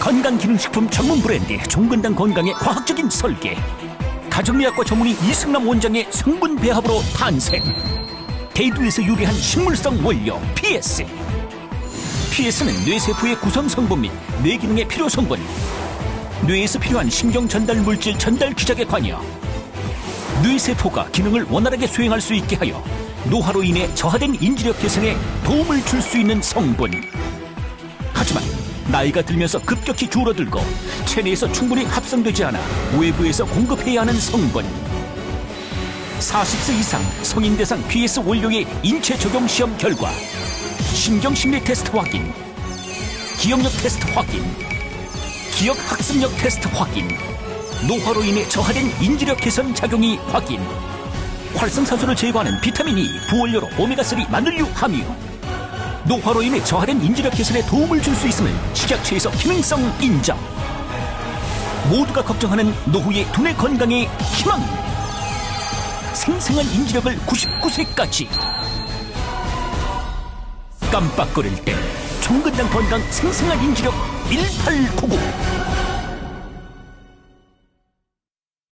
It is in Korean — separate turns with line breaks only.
건강기능식품 전문 브랜드 종근당 건강의 과학적인 설계. 가정의학과 전문의 이승남 원장의 성분 배합으로 탄생. 대두에서 유래한 식물성 원료 PS PS는 뇌세포의 구성 성분 및 뇌기능의 필요 성분. 뇌에서 필요한 신경 전달 물질 전달 기작에 관여. 뇌세포가 기능을 원활하게 수행할 수 있게 하여 노화로 인해 저하된 인지력 개선에 도움을 줄 수 있는 성분. 하지만 나이가 들면서 급격히 줄어들고 체내에서 충분히 합성되지 않아 외부에서 공급해야 하는 성분 40세 이상 성인 대상 PS 원료의 인체 적용 시험 결과 신경 심리 테스트 확인 기억력 테스트 확인 기억 학습력 테스트 확인 노화로 인해 저하된 인지력 개선 작용이 확인 활성산소를 제거하는 비타민 E, 부원료로 오메가3 마늘류 함유 노화로 인해 저하된 인지력 개선에 도움을 줄 수 있음을 식약처에서 기능성 인정. 모두가 걱정하는 노후의 두뇌 건강의 희망. 생생한 인지력을 99세까지. 깜빡거릴 때 종근당 건강 생생한 인지력 1899